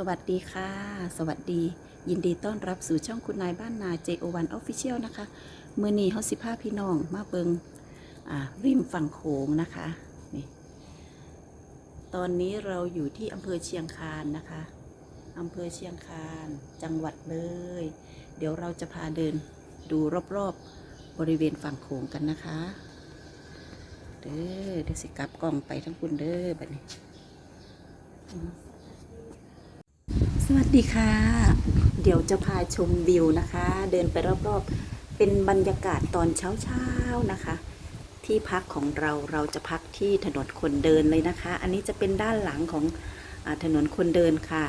สวัสดีค่ะ สวัสดี ยินดีต้อนรับสู่ช่องคุณนายบ้านนา JO1 Official นะคะมือนี้เขาสิพาพี่น้องมาเบิงริมฝั่งโขงนะคะนี่ตอนนี้เราอยู่ที่อำเภอเชียงคานนะคะอำเภอเชียงคานจังหวัดเลย เดี๋ยวเราจะพาเดินดูรอบๆบริเวณฝั่งโขงกันนะคะเด้อเดี๋ยวสิกลับกล้องไปทั้งคุณเด้อแบบนี้ สวัสดีค่ะ เดี๋ยวจะพาชมวิวนะคะ เดินไปรอบๆ เป็นบรรยากาศตอนเช้าๆนะคะ ที่พักของเราเราจะพักที่ถนนคนเดินเลยนะคะ อันนี้จะเป็นด้านหลังของอถนนคนเดินค่ะ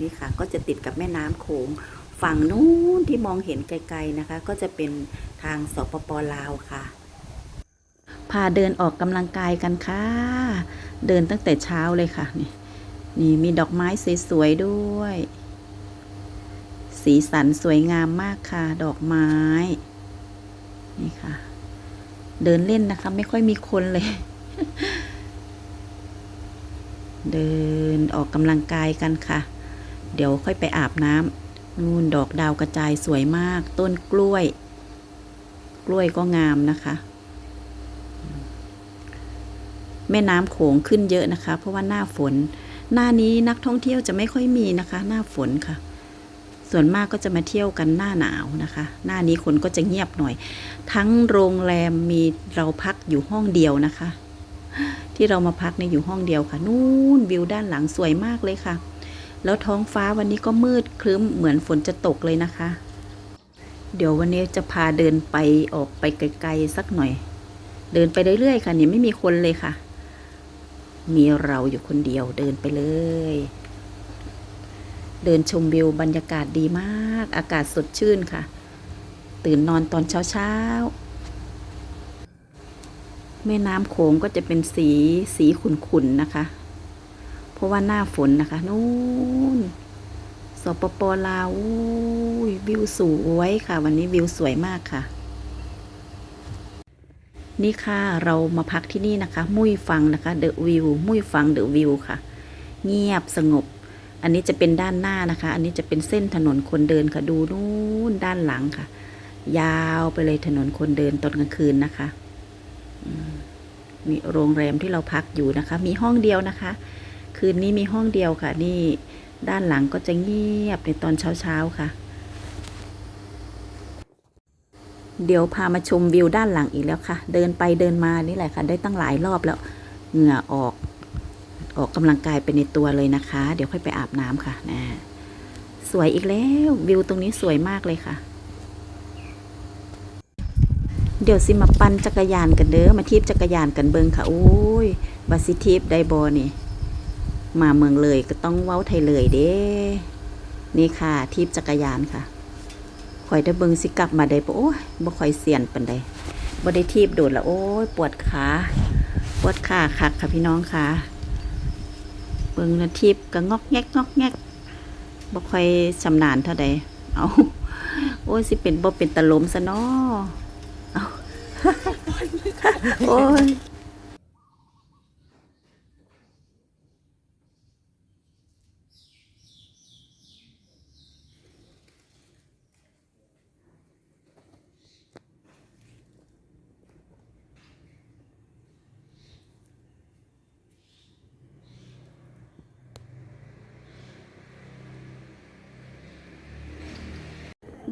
นี่ค่ะก็จะติดกับแม่น้ำโขงฝั่งนู้นที่มองเห็นไกลๆนะคะ ก็จะเป็นทางสปปลาวค่ะพาเดินออกกำลังกายกันค่ะ เดินตั้งแต่เช้าเลยค่ะนี่ นี่มีดอกไม้สวยๆด้วย สีสันสวยงามมากค่ะ ดอกไม้ นี่ค่ะ เดินเล่นนะคะ ไม่ค่อยมีคนเลย เดินออกกำลังกายกันค่ะ เดี๋ยวค่อยไปอาบน้ำนู่นดอกดาวกระจายสวยมาก ต้นกล้วย กล้วยก็งามนะคะแม่น้ำโขงขึ้นเยอะนะคะ เพราะว่าหน้าฝน หน้านี้นักท่องเที่ยวจะไม่ค่อยมีนะคะ หน้าฝนค่ะ ส่วนมากก็จะมาเที่ยวกันหน้าหนาวนะคะ หน้านี้คนก็จะเงียบหน่อย ทั้งโรงแรมมีเราพักอยู่ห้องเดียวนะคะ ที่เรามาพักในยอยู่ห้องเดียวค่ะ นู่นวิวด้านหลังสวยมากเลยค่ะ แล้วท้องฟ้าวันนี้ก็มืดครึ้มเหมือนฝนจะตกเลยนะคะ เดี๋ยววันนี้จะพาเดินไปออกไปไกลๆสักหน่อย เดินไปเรื่อยๆค่ะนี่ไม่มีคนเลยค่ะ มีเราอยู่คนเดียวเดินไปเลย เดินชมวิวบรรยากาศดีมาก อากาศสดชื่นค่ะ ตื่นนอนตอนเช้าเช้าแม่น้ำโขงก็จะเป็นสีสีขุ่นๆนะคะ เพราะว่าหน้าฝนนะคะ นู่นสปปลาววิวสวยค่ะ วันนี้วิวสวยมากค่ะ นี่ค่ะเรามาพักที่นี่นะคะ มุ้ยฟังนะคะเดอะวิวมุ้ยฟังเดอะวิวค่ะ เงียบสงบ อันนี้จะเป็นด้านหน้านะคะ อันนี้จะเป็นเส้นถนนคนเดินค่ะดูนู่นด้านหลังค่ะ ยาวไปเลยถนนคนเดินตอนกลางคืนนะคะมมีโรงแรมที่เราพักอยู่นะคะ มีห้องเดียวนะคะ คืนนี้มีห้องเดียวค่ะ นี่ด้านหลังก็จะเงียบในตอนเช้าๆค่ะ เดี๋ยวพามาชมวิวด้านหลังอีกแล้วค่ะ เดินไปเดินมานี่แหละค่ะ ได้ตั้งหลายรอบแล้ว เหงื่อออก ออกกำลังกายไปในตัวเลยนะคะ เดี๋ยวค่อยไปอาบน้ำค่ะนะสวยอีกแล้ววิวตรงนี้สวยมากเลยค่ะ เดี๋ยวสิมาปั่นจักรยานกันเด้อมาทีบจักรยานกันเบิงค่ะ โอ้ยบาสิทีบไดบอนี่ มาเมืองเลยก็ต้องเว้าไทยเลยเด้ นี่ค่ะทีบจักรยานค่ะ ข่อยได้เบิงสิกลับมาได้ปะโอ้ยบ่ค่อยเสียนปานใดบ่ได้ทีบโดดละโอ้ยปวดขาปวดขาคักค่ะพี่น้องค่ะ เบิงนะทีบก็งอกแงกงอกแงกบ่ค่อยชำนาญเท่าใดเอาโอ้ยสิเป็นบ่เป็นตะลมซะนาะเอาโอ้ย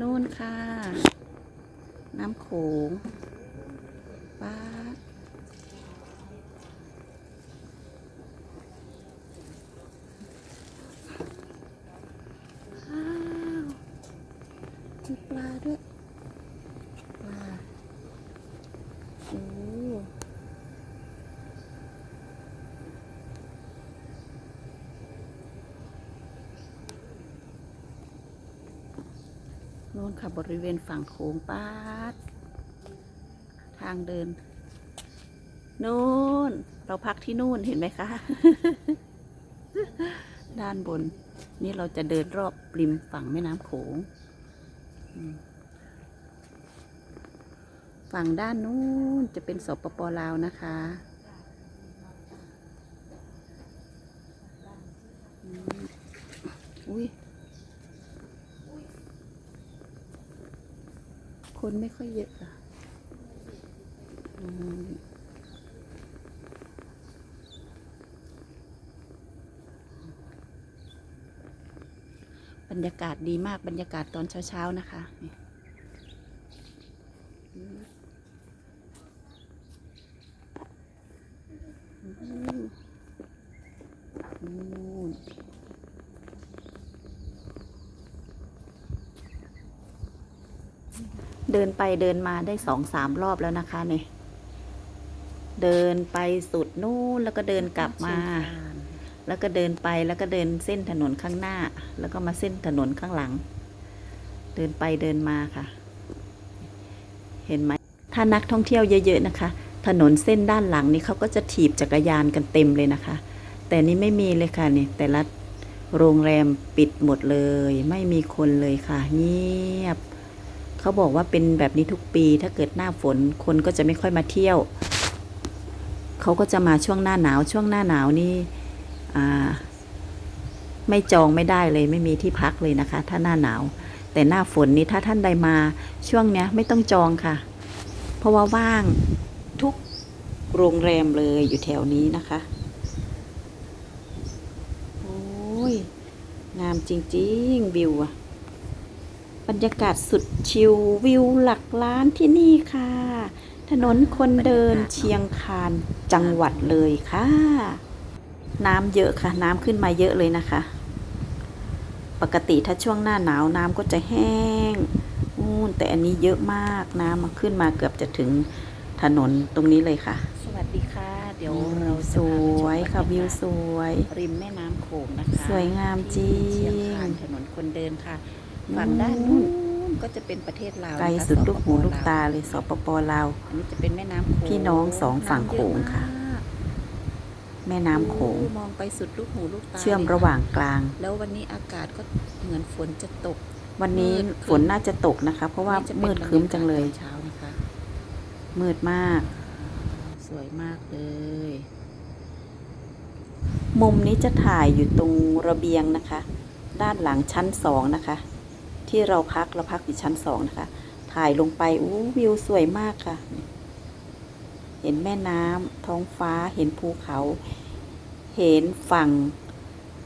นู่นค่ะ น้ำโขงป้าว้าวมีปลาด้วย ปลา โอ้ นู่นค่ะบริเวณฝั่งโขงป้าด ทางเดินนู่น เราพักที่นู่นเห็นไหมคะ ด้านบน นี่เราจะเดินรอบริมฝั่งแม่น้ำโขง ฝั่งด้านนู้นจะเป็นสปปลาวนะคะอุ้ย คนไม่ค่อยเยอะอะบรรยากาศดีมากบรรยากาศตอนเช้า ๆ นะคะนี่อืมนู่ เดินไปเดินมาได้สองสามรอบแล้วนะคะเนี่ยเดินไปสุดนู่นแล้วก็เดินกลับมา แล้วก็เดินไปแล้วก็เดินเส้นถนนข้างหน้า แล้วก็มาเส้นถนนข้างหลัง เดินไปเดินมาค่ะ เห็นไหมถ้านักท่องเที่ยวเยอะๆนะคะ ถนนเส้นด้านหลังนี่เขาก็จะถีบจักรยานกันเต็มเลยนะคะ แต่นี่ไม่มีเลยค่ะนี่แต่ละโรงแรมปิดหมดเลย ไม่มีคนเลยค่ะ เงียบ เขาบอกว่าเป็นแบบนี้ทุกปี ถ้าเกิดหน้าฝนคนก็จะไม่ค่อยมาเที่ยว เขาก็จะมาช่วงหน้าหนาว ช่วงหน้าหนาวนี่ไม่จองไม่ได้เลยไม่มีที่พักเลยนะคะ ถ้าหน้าหนาว แต่หน้าฝนนี้ถ้าท่านใดมาช่วงเนี้ยไม่ต้องจองค่ะ เพราะว่าว่างทุกโรงแรมเลยอยู่แถวนี้นะคะโอ้ยงามจริงๆวิวอะ บรรยากาศสุดชิลวิวหลักล้านที่นี่ค่ะ ถนนคนเดินเชียงคานจังหวัดเลยค่ะ น้ำเยอะค่ะ น้ำขึ้นมาเยอะเลยนะคะ ปกติถ้าช่วงหน้าหนาวน้ำก็จะแห้งนู่นแต่อันนี้เยอะมากน้ำมาขึ้นมาเกือบจะถึงถนนตรงนี้เลยค่ะ สวัสดีค่ะ เดี๋ยววิเราวสจะพาไปชมวยค่ะบรรวิยาวกาศสวย ริมแม่น้ำโขงนะคะ สวยงามจริที่เชียงงคานถนนคนเดินค่ะอืม ฝั่งด้านนู้นก็จะเป็นประเทศลาวไกลนะคะสุดลูกหูสปปลูกตาลวเลยสปปลาวอันนี้จะเป็นแม่น้ำโขงพี่น้องสองฝั่งโขงค่ะน้ำเยอมากแม่น้ำโขงโอ้มองไปสุดลูกหูลูกตาเชื่อมลยค่ระหว่างกลาง แล้ววันนี้อากาศก็เหมือนฝนจะตก วันนี้มืดครึ้มฝนน่าจะตกนะคะ เพราะว่านี่จะเป็นมืดครึ้มจังเลยบรรากาศตอนเช้านะคะ มืดมาก สวยมากเลยมุมนี้จะถ่ายอยู่ตรงระเบียงนะคะ ด้านหลังชั้นสองนะคะ ที่เราพักเราพักอยู่ชั้นสองนะคะ ถ่ายลงไปอู้วิวสวยมากค่ะ เห็นแม่น้ำท้องฟ้าเห็นภูเขา เห็นฝั่ง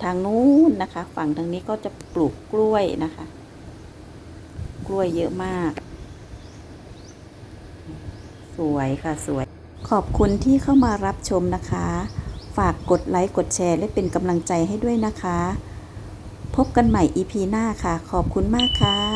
ทางนู้นนะคะ ฝั่งทางนี้ก็จะปลูกกล้วยนะคะ กล้วยเยอะมาก สวยค่ะสวย ขอบคุณที่เข้ามารับชมนะคะ ฝากกดไลค์กดแชร์และเป็นกำลังใจให้ด้วยนะคะ พบกันใหม่ EP หน้าค่ะ ขอบคุณมากค่ะ